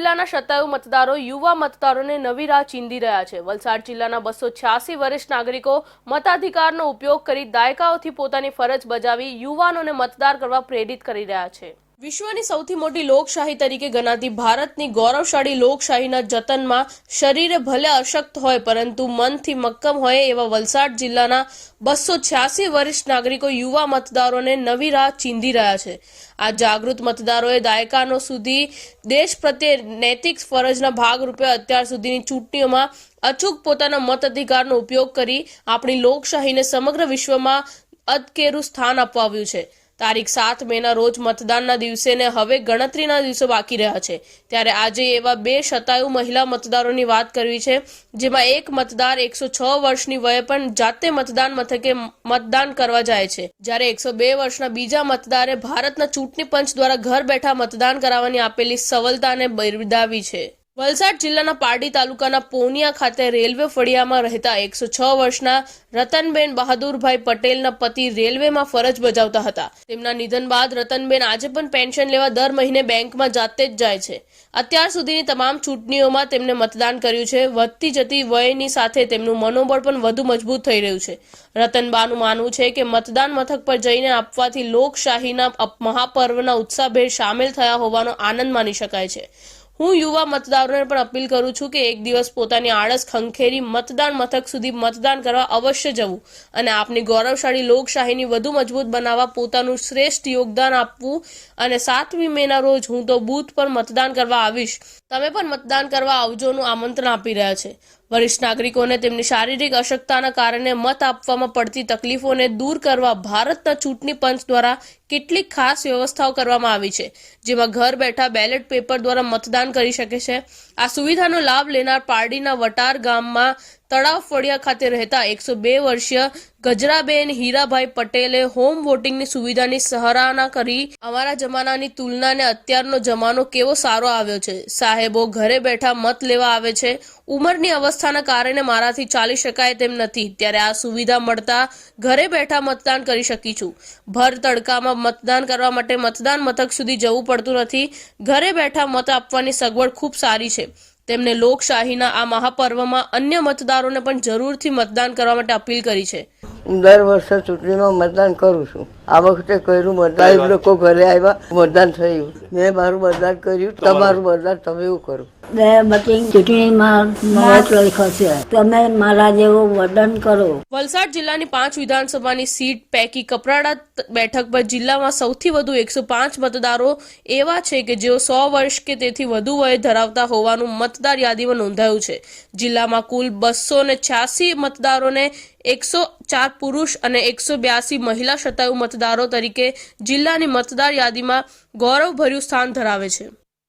જિલ્લાના શતાયુ મતદારો, યુવા મતદારોને નવી રાહ ચીંધી રહ્યા છે. વલસાડ જિલ્લાના બસો છ્યાસી વરિષ્ઠ નાગરિકો મતાધિકારનો ઉપયોગ કરી દાયકાઓથી પોતાની ફરજ બજાવી યુવાનોને મતદાર કરવા પ્રેરિત કરી રહ્યા છે. વિશ્વની સૌથી મોટી લોકશાહી તરીકે ગણાતી ભારતની ગૌરવશાળી લોકશાહીના જતનમાં શરીરે ભલે અશક્ત હોય, પરંતુ મનથી મક્કમ હોય એવા વલસાડ જિલ્લાના બસો છ્યાસી વરિષ્ઠ નાગરિકો યુવા મતદારોને નવી રાહ ચીંધી રહ્યા છે. આ જાગૃત મતદારોએ દાયકાનો સુધી દેશ પ્રત્યે નૈતિક ફરજના ભાગરૂપે અત્યાર સુધીની ચૂંટણીઓમાં અચૂક પોતાના મત અધિકારનો ઉપયોગ કરી આપણી લોકશાહીને સમગ્ર વિશ્વમાં અદકેરું સ્થાન અપાવ્યું છે. તારીખ સાત મેના રોજ મતદાનના દિવસે ને હવે ગણતરીના દિવસો બાકી રહ્યા છે. ત્યારે આજે એવા બે શતાયુ મહિલા મતદારોની વાત કરવી છે, જેમાં એક મતદાર એકસો છ વર્ષની વયે પણ જાતે મતદાન મથકે મતદાન કરવા જાય છે. જ્યારે એકસો બે વર્ષના બીજા મતદારે ભારતના ચૂંટણી પંચ દ્વારા ઘર બેઠા મતદાન કરાવવાની આપેલી સવલતાને બિરદાવી છે. વલસાડ જિલ્લાના પારડી તાલુકાના પોનિયા ખાતે રેલવે ફળિયામાં રહેતા એકસો છ વર્ષના રતનબેન બહાદુરભાઈ પટેલના પતિ રેલવેમાં ફરજ બજાવતા હતા. તેમના નિધન બાદ રતનબેન આજે પણ પેન્શન લેવા દર મહિને બેંકમાં જાતે જ જાય છે. અત્યાર સુધીની તમામ ચૂંટણીઓમાં તેમને મતદાન કર્યું છે. વધતી જતી વયની સાથે તેમનું મનોબળ પણ વધુ મજબૂત થઈ રહ્યું છે. રતનબાનું માનવું છે કે મતદાન મથક પર જઈને આપવાથી લોકશાહીના મહાપર્વના ઉત્સાહભેર સામેલ થયા હોવાનો આનંદ માની શકાય છે. હું યુવા મતદારોને પણ અપીલ કરું છું કે એક દિવસ પોતાની આળસ ખંખેરી મતદાન મથક સુધી મતદાન કરવા અવશ્ય જવું અને આપની ગૌરવશાળી લોકશાહીની વધુ મજબૂત બનાવવા પોતાનું શ્રેષ્ઠ યોગદાન આપવું અને સાતમી મેના રોજ હું તો બૂથ પર મતદાન કરવા આવીશ. તમે પણ મતદાન કરવા આવજોનું આમંત્રણ આપી રહ્યા છે. વરિષ્ઠ નાગરિકોને તેમની શારીરિક અશક્તતાના કારણે મત આપવામાં પડતી તકલીફોને દૂર કરવા ભારતના ચૂંટણી પંચ દ્વારા કેટલીક ખાસ વ્યવસ્થાઓ કરવામાં આવી છે, જેમાં ઘર બેઠા બેલેટ પેપર દ્વારા મતદાન કરી શકે છે. આ સુવિધાનો લાભ લેનાર પારડીના વટાર ગામમાં તળાવ ફળિયા ખાતે રહેતા એકસો બે વર્ષીય ગજરાબેન હીરાભાઈ પટેલે હોમ વોટિંગની સુવિધાની સરાહના કરી. અમારા જમાનાની તુલનાને અત્યારનો જમાનો કેવો સારો આવ્યો છે? સાહેબો ઘરે બેઠા મત લેવા આવે છે. ઉંમરની અવસ્થાના કારણે મારાથી ચાલી શકાય તેમ નથી. ત્યારે આ સુવિધા મળતા ઘરે બેઠા મતદાન કરી શકી છું ભર તડકામાં મતદાન કરવા માટે મતદાન મથક સુધી જવું પડતું નથી. ઘરે બેઠા મત આપવાની સગવડ ખૂબ સારી છે. તેમને લોકશાહીના આ મહાપર્વમાં અન્ય મતદારોને પણ જરૂરથી મતદાન કરવા માટે અપીલ કરી છે. હું દર વર્ષે ચૂંટણીમાં મતદાન કરું છું. આ વખતે કર્યું મતદાન લોકો ઘરે આવ્યા મતદાન થયું. મેં મારું મતદાન કર્યું તમારું મતદાન તમે એવું કરો. તમે મારા જેવું વર્ણન કરો. વલસાડ જિલ્લાની પાંચ વિધાનસભાની સીટ પૈકી કપરાડા બેઠક પર જિલ્લામાં સૌથી વધુ એકસો પાંચ મતદારો એવા છે કે જેઓ સો વર્ષ કે તેથી વધુ વય ધરાવતા હોવાનું મતદાર યાદીમાં નોંધાયું છે. જિલ્લામાં કુલ બસો ને છ્યાસી મતદારોને એકસો ચાર પુરુષ અને એકસો બ્યાસી મહિલા શતાયુ મતદારો તરીકે જિલ્લાની મતદાર યાદીમાં ગૌરવભર્યું સ્થાન ધરાવે છે.